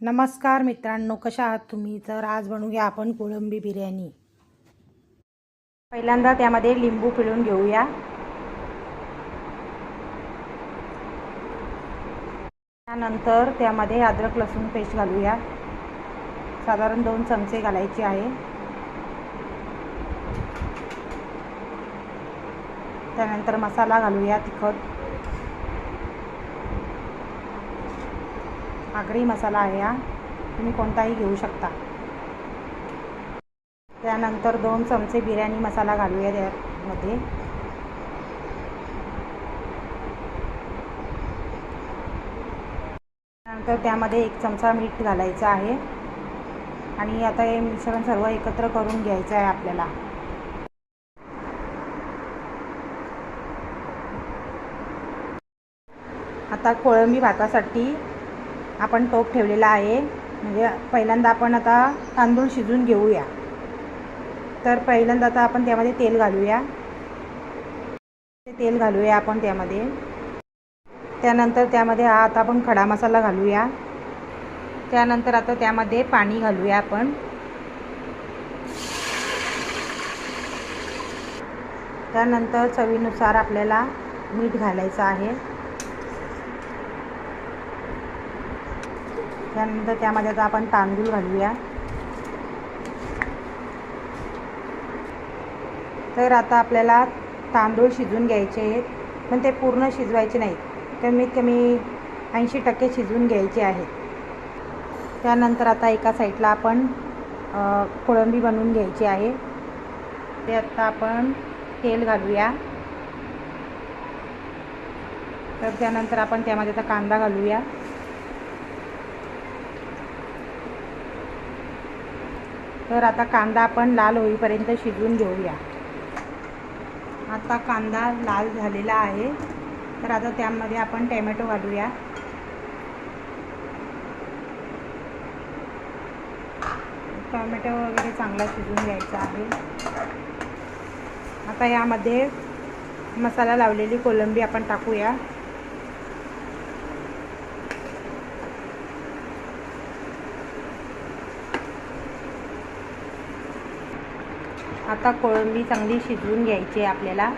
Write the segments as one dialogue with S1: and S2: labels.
S1: नमस्कार मित्रांनो कशा आहात तुम्ही? तर आज बनवूया आपण कोळंबी बिर्याणी. पहिल्यांदा त्यामध्ये लिंबू पिळून घेऊया. त्यानंतर त्यामध्ये अद्रक लसूण पेस्ट घालूया. साधारण दोन चमचे घालायचे आहे. त्यानंतर मसाला घालूया तिखट. आगरी मसाला आहे हा. तुम्ही कोणताही घेऊ शकता. त्यानंतर दोन चमचे बिर्याणी मसाला घालूया त्यामध्ये. त्यानंतर त्यामध्ये एक चमचा मीठ घालायचं आहे. आणि आता हे मिश्रण सर्व एकत्र करून घ्यायचं आहे आपल्याला. आता कोळंबी भातासाठी आपण तोप ठेवलेला आहे. म्हणजे पहिल्यांदा आपण आता तांदूळ शिजून घेऊया. तर पहिल्यांदा आता आपण त्यामध्ये तेल घालूया. तेल घालूया आपण त्यामध्ये. त्यानंतर त्यामध्ये हा आता आपण खडा मसाला घालूया. त्यानंतर आता त्यामध्ये पाणी घालूया आपण. त्यानंतर चवीनुसार आपल्याला मीठ घालायचं आहे. त्यानंतर त्यामध्ये आता आपण तांदूळ घालूया. तर आता आपल्याला तांदूळ शिजून घ्यायचे आहेत पण ते पूर्ण शिजवायचे नाहीत. कमीत कमी ऐंशी टक्के शिजवून घ्यायचे आहेत. त्यानंतर आता एका साईडला आपण कोळंबी बनवून घ्यायची आहे. ते आता आपण तेल घालूया. तर त्यानंतर आपण त्यामध्ये आता कांदा घालूया. तर आता कांदा आपण लाल होईपर्यंत शिजवून घेऊया. आता कांदा लाल झालेला आहे. तर आता त्यामध्ये आपण टॅमॅटो घालूया. टोमॅटो वगैरे चांगला शिजवून घ्यायचा आहे. आता यामध्ये मसाला लावलेली कोलंबी आपण टाकूया. आता कोळंबी चांगली शिजवून घ्यायची आहे आपल्याला.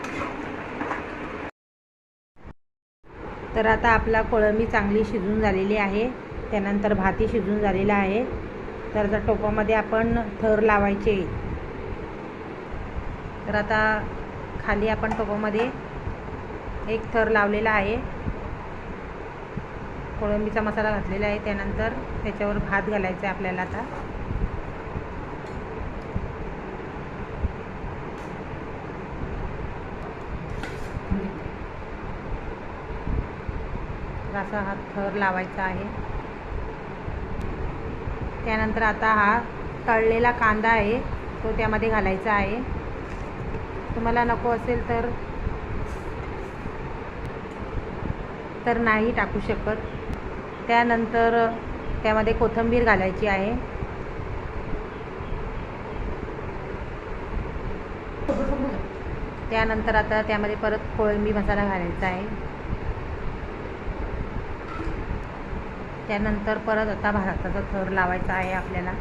S1: तर आता आपला कोळंबी चांगली शिजून झालेली आहे. त्यानंतर भाती शिजून झालेला आहे. तर आता टोपामध्ये आपण थर लावायचे. तर आता खाली आपण टोपामध्ये एक थर लावलेला आहे. कोळंबीचा मसाला घातलेला आहे. त्यानंतर त्याच्यावर भात घालायचा आहे आपल्याला आता. असा हा थर लावायचा आहे. त्यानंतर आता हा तळलेला कांदा आहे तो त्यामध्ये घालायचा आहे. तुम्हाला नको असेल तर तर नाही टाकू शकत. त्यानंतर त्यामध्ये कोथिंबीर घालायची आहे. त्यानंतर आता त्यामध्ये परत कोळंबी मसाला घालायचा आहे. त्यानंतर परत आता भाताचा थर लावायचा आहे आपल्याला.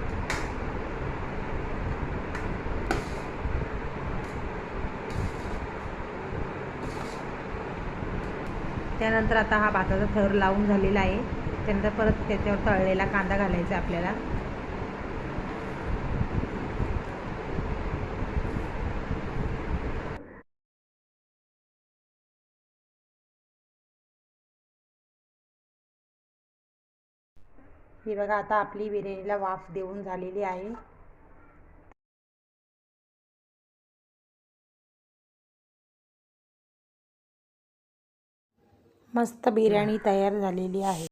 S1: त्यानंतर आता हा भाताचा थर लावून झालेला आहे. त्यानंतर परत त्याच्यावर तळलेला कांदा घालायचा आपल्याला. ही बघा आता आपली बिर्याणीला वाफ देऊन झालेली आहे. मस्त बिर्याणी तयार झालेली आहे.